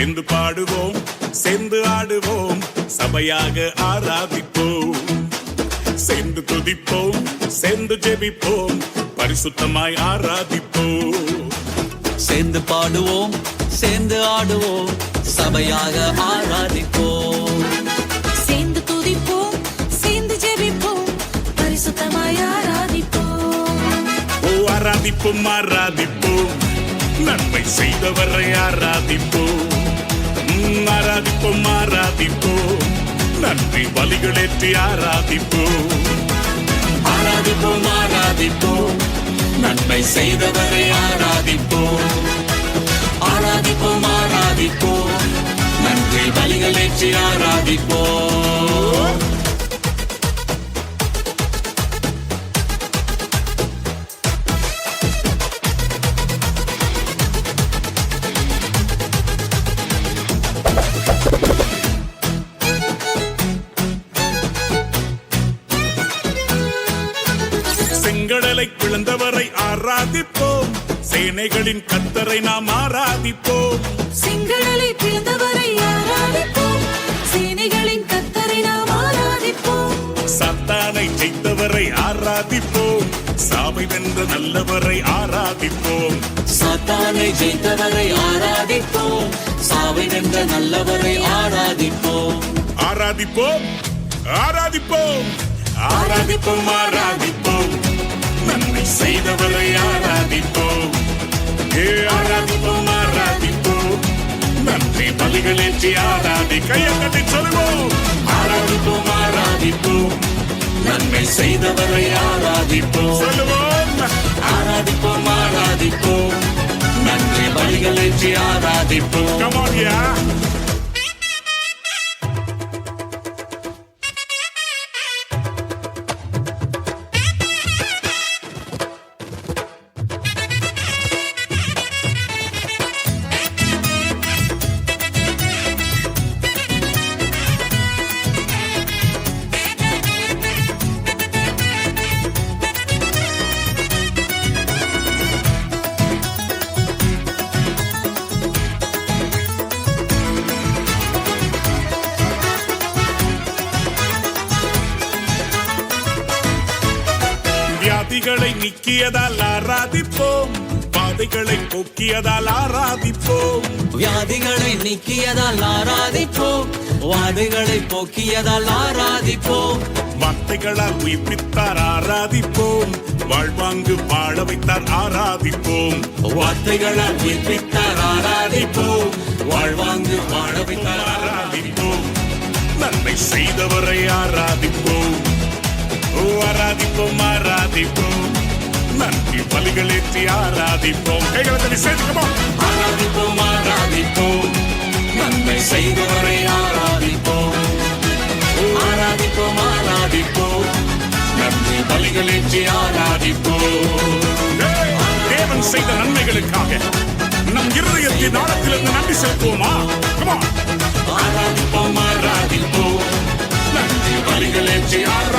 சேர்ந்து பாடுவோம் சேர்ந்து ஆடுவோம் சபையாக ஆராதிப்போம். சேர்ந்து துதிப்போம் சேர்ந்து ஜெபிப்போம் பரிசுத்தமாய் ஆராதிப்போம். சேர்ந்து பாடுவோம் சேர்ந்து ஆடுவோம் சபையாக ஆராதிப்போம். சேர்ந்து துதிப்போம் சேர்ந்து ஜெபிப்போம் பரிசுத்தமாய் ஆராதிப்போம். ஓ ஆராதிப்போம் ஆராதிப்போம். நன்மை செய்தவரை ஆராதிப்போம். ஆராதிப்போம் ஆராதிப்போம். நன்றி பலிகளேற்றி ஆராதிப்போம். ஆராதிப்போம் ஆராதிப்போம். நன்மை செய்தவரை ஆராதி செங்கடலை பிளந்தவரை ஆராதிப்போம். சேனைகளின் கத்தரை நாம் ஆராதிப்போம். செங்கடலை பிளந்தவரை ஆராதிப்போம். சேனைகளின் கத்தரை நாம் ஆராதிப்போம். சத்தானை ஜெயித்தவரை ஆராதிப்போம். சாவை வென்ற நல்லவரை ஆராதிப்போம். சாத்தானை ஜெயித்தவரை ஆராதிப்போம். சாவை வென்ற நல்லவரை ஆராதிப்போம். ஆராதிப்போம். ஆராதிப்போம். ஆராதிப்போம் ஆராதிப்போம். செய்தவரை ஆராதிப்போம் ஆராதிப்போம் ஆராதிப்போம் நன்றி பலிகளேற்றி ஆராதி கையை கட்டி சொல்லுவோம். ஆராதிப்போம் ஆராதிப்போம் நன்மை செய்தவரை ஆராதிப்போம் சொல்லுவோம். ஆராதிப்போம் ஆராதிப்போம் நன்றி பலிகள் ஏற்றி ஆராதிப்போம் Come வியாதிகளை நீக்கியதால் ஆராதிப்போம். பாதைகளை போக்கியதால் ஆராதிப்போம். வியாதிகளை நீக்கியதால் ஆராதிப்போம். வாதைகளை போக்கியதால் ஆராதிப்போம். வார்த்தைகளால் உயிர்ப்பித்தார் ஆராதிப்போம். வாழ்வாங்கு வாழ வைத்தார் ஆராதிப்போம். வார்த்தைகளால் உயிர்ப்பித்தார் ஆராதிப்போம். வாழ்வாங்கு வாழ வைத்தார் ஆராதிப்போம். நன்மை செய்தவரை ஆராதிப்போம். ஓ ஆராதிப்போம் ஆராதிப்போம். நன்றி பலிகளேற்றி ஆராதிப்போம். கைகளை தள்ளி சேர்த்துக்கோம்? ஆராதிப்போம் ஆராதிப்போம். நன்மை செய்தவரை ஆராதிப்போம். ஆராதிப்போம் ஆராதிப்போம். நன்றி பலிகளேற்றி ஆராதிப்போம். தேவன் செய்த நன்மைகளுக்காக நம் இருதயத்தின் ஆழத்திலிருந்து நன்றி செலுத்துவோமா? ஆராதிப்போம் ஆராதிப்போம். நன்றி பலிகளேற்றி ஆராதிப்போம்